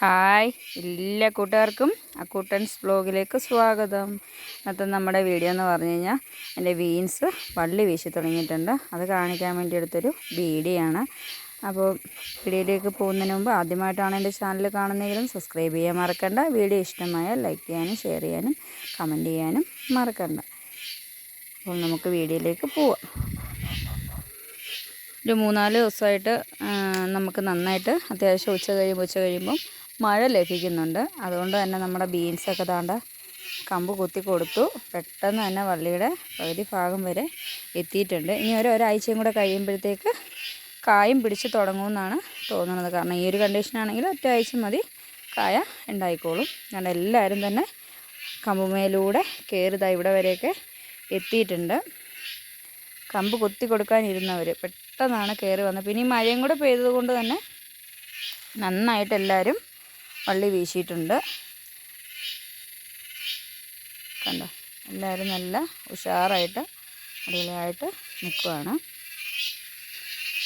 Hi എല്ലാ കൂട്ടുകാർക്കും അക്കൂട്ടൻസ് ബ്ലോഗിലേക്ക് സ്വാഗതം. ഇന്നത്തെ നമ്മുടെ വീഡിയോ എന്ന് പറഞ്ഞു കഴിഞ്ഞാൽ എന്റെ ബീൻസ് വള്ളി വീശി തുടങ്ങിയിട്ടുണ്ട്. അത് കാണിക്കാൻ വേണ്ടി എടുത്തൊരു വീഡിയോ ആണ്. അപ്പോൾ വീഡിയോയിലേക്ക് പോകുന്നതിന് മുമ്പ് ആദ്യമായിട്ടാണ് എന്റെ ചാനൽ കാണുന്നതെങ്കിലും സബ്സ്ക്രൈബ് ചെയ്യാൻ മറക്കണ്ട. വീഡിയോ ഇഷ്ടമായാൽ ലൈക്ക് ചെയ്യാനും ഷെയർ ചെയ്യാനും കമന്റ് ചെയ്യാനും മറക്കണ്ട. അപ്പോൾ നമുക്ക് വീഡിയോയിലേക്ക് പോവാം. ഒരു മൂന്നാൽ ദിവസമായിട്ട് നമുക്ക് നന്നായിട്ട് അത്യാവശ്യം ഉച്ച കഴിയുമ്പോൾ ഉച്ച കഴിയുമ്പം മഴ ലഭിക്കുന്നുണ്ട്. അതുകൊണ്ട് തന്നെ നമ്മുടെ ബീൻസൊക്കെ താണ്ട കമ്പ് കുത്തി കൊടുത്തു. പെട്ടെന്ന് തന്നെ വള്ളിയുടെ പകുതി ഭാഗം വരെ എത്തിയിട്ടുണ്ട്. ഇനി ഒരു ഒരാഴ്ചയും കൂടെ കഴിയുമ്പോഴത്തേക്ക് കായും പിടിച്ച് തുടങ്ങുമെന്നാണ് തോന്നുന്നത്. കാരണം ഈ ഒരു കണ്ടീഷനാണെങ്കിൽ ഒറ്റയാഴ്ച മതി കായ ഉണ്ടായിക്കോളും. കാരണം എല്ലാവരും തന്നെ കമ്പുമേലൂടെ കയറിതാ ഇവിടെ വരെയൊക്കെ എത്തിയിട്ടുണ്ട്. കമ്പ് കുത്തി കൊടുക്കാനിരുന്നവർ പെട്ടെന്നാണ് കയറി വന്നത്. പിന്നെ ഈ മഴയും കൂടെ പെയ്തത് കൊണ്ട് തന്നെ നന്നായിട്ട് എല്ലാവരും വള്ളി വീശിയിട്ടുണ്ട്. കണ്ടോ? എല്ലാവരും നല്ല ഉഷാറായിട്ട് അടിപൊളിയായിട്ട് നിൽക്കുവാണ്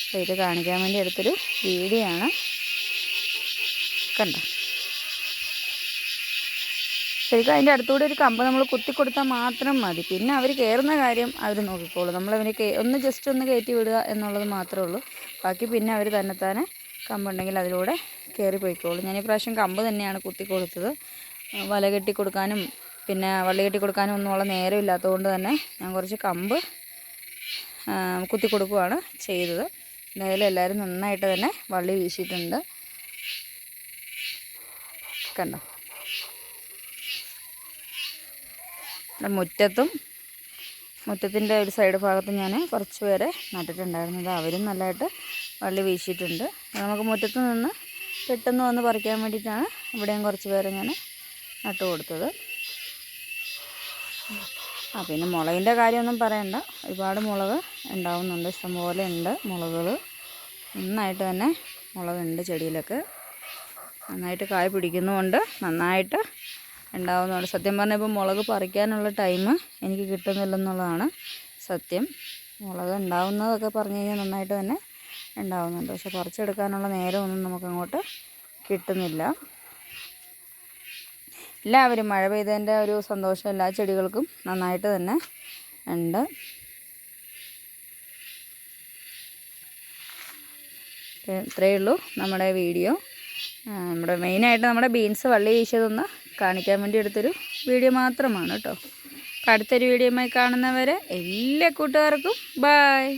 അപ്പോൾ ഇത് കാണിക്കാൻ വേണ്ടി എടുത്തൊരു വീഡിയോ ആണ്. കണ്ടോ? ശരിക്കും അതിന്റെ അടുത്തൂടെ ഒരു കമ്പ് നമ്മൾ കുത്തി കൊടുത്താൽ മാത്രം മതി. പിന്നെ അവർ കയറുന്ന കാര്യം അവർ നോക്കിക്കോളും. നമ്മളവനെ ഒന്ന് ജസ്റ്റ് ഒന്ന് കയറ്റി വിടുക എന്നുള്ളത് മാത്രമേ ഉള്ളൂ. ബാക്കി പിന്നെ അവർ തന്നെത്താനെ കമ്പുണ്ടെങ്കിൽ അതിലൂടെ കയറി പോയിക്കോളും. ഞാൻ ഈ പ്രാവശ്യം കമ്പ് തന്നെയാണ് കുത്തി കൊടുത്തത്. വല കെട്ടി കൊടുക്കാനും പിന്നെ വള്ളി കെട്ടി കൊടുക്കാനും ഒന്നുമുള്ള നേരം ഇല്ലാത്തതുകൊണ്ട് തന്നെ ഞാൻ കുറച്ച് കമ്പ് കുത്തി കൊടുക്കുകയാണ് ചെയ്തത്. എന്തായാലും എല്ലാവരും നന്നായിട്ട് തന്നെ വള്ളി വീശിയിട്ടുണ്ട്. കണ്ടോ? മുറ്റത്തും മുറ്റത്തിന്റെ ഒരു സൈഡ് ഭാഗത്ത് ഞാൻ കുറച്ച് പേരെ നട്ടിട്ടുണ്ടായിരുന്നത് അവരും നല്ലതായിട്ട് വള്ളി വീശിയിട്ടുണ്ട്. നമുക്ക് മുറ്റത്ത് നിന്ന് പെട്ടെന്ന് വന്ന് പറിക്കാൻ വേണ്ടിയിട്ടാണ് ഇവിടെയും കുറച്ച് പേരെ ഞാൻ നട്ടു കൊടുത്തത്. ആ പിന്നെ മുളകിന്റെ കാര്യമൊന്നും പറയണ്ട. ഒരുപാട് മുളക് ഉണ്ടാവുന്നുണ്ട്. ഇഷ്ടംപോലെ ഉണ്ട് മുളകുകൾ. നന്നായിട്ട് തന്നെ മുളകുണ്ട് ചെടിയിലൊക്കെ. നന്നായിട്ട് കായ പിടിക്കുന്നുമുണ്ട്. നന്നായിട്ട് ഉണ്ടാവുന്നുണ്ട് സത്യം പറഞ്ഞാൽ ഇപ്പോൾ മുളക് പറിക്കാനുള്ള ടൈം എനിക്ക് കിട്ടുന്നില്ലെന്നുള്ളതാണ് സത്യം. മുളക് ഉണ്ടാവുന്നതൊക്കെ പറഞ്ഞു കഴിഞ്ഞാൽ നന്നായിട്ട് തന്നെ ഉണ്ടാവുന്നുണ്ട്. പക്ഷെ പറിച്ചെടുക്കാനുള്ള നേരമൊന്നും നമുക്കങ്ങോട്ട് കിട്ടുന്നില്ല. എല്ലാവരും മഴ പെയ്തതിന്റെ ഒരു സന്തോഷം എല്ലാ ചെടികൾക്കും നന്നായിട്ട് തന്നെ ഉണ്ട്. ഇത്രയേ ഉള്ളൂ നമ്മുടെ വീഡിയോ. നമ്മുടെ മെയിനായിട്ട് നമ്മുടെ ബീൻസ് വള്ളി വീശിയതൊന്ന് കാണിക്കാൻ വേണ്ടി എടുത്തൊരു വീഡിയോ മാത്രമാണ് കേട്ടോ. അടുത്തൊരു വീഡിയോയുമായി കാണുന്നവരെ എല്ലാ കൂട്ടുകാർക്കും ബായ്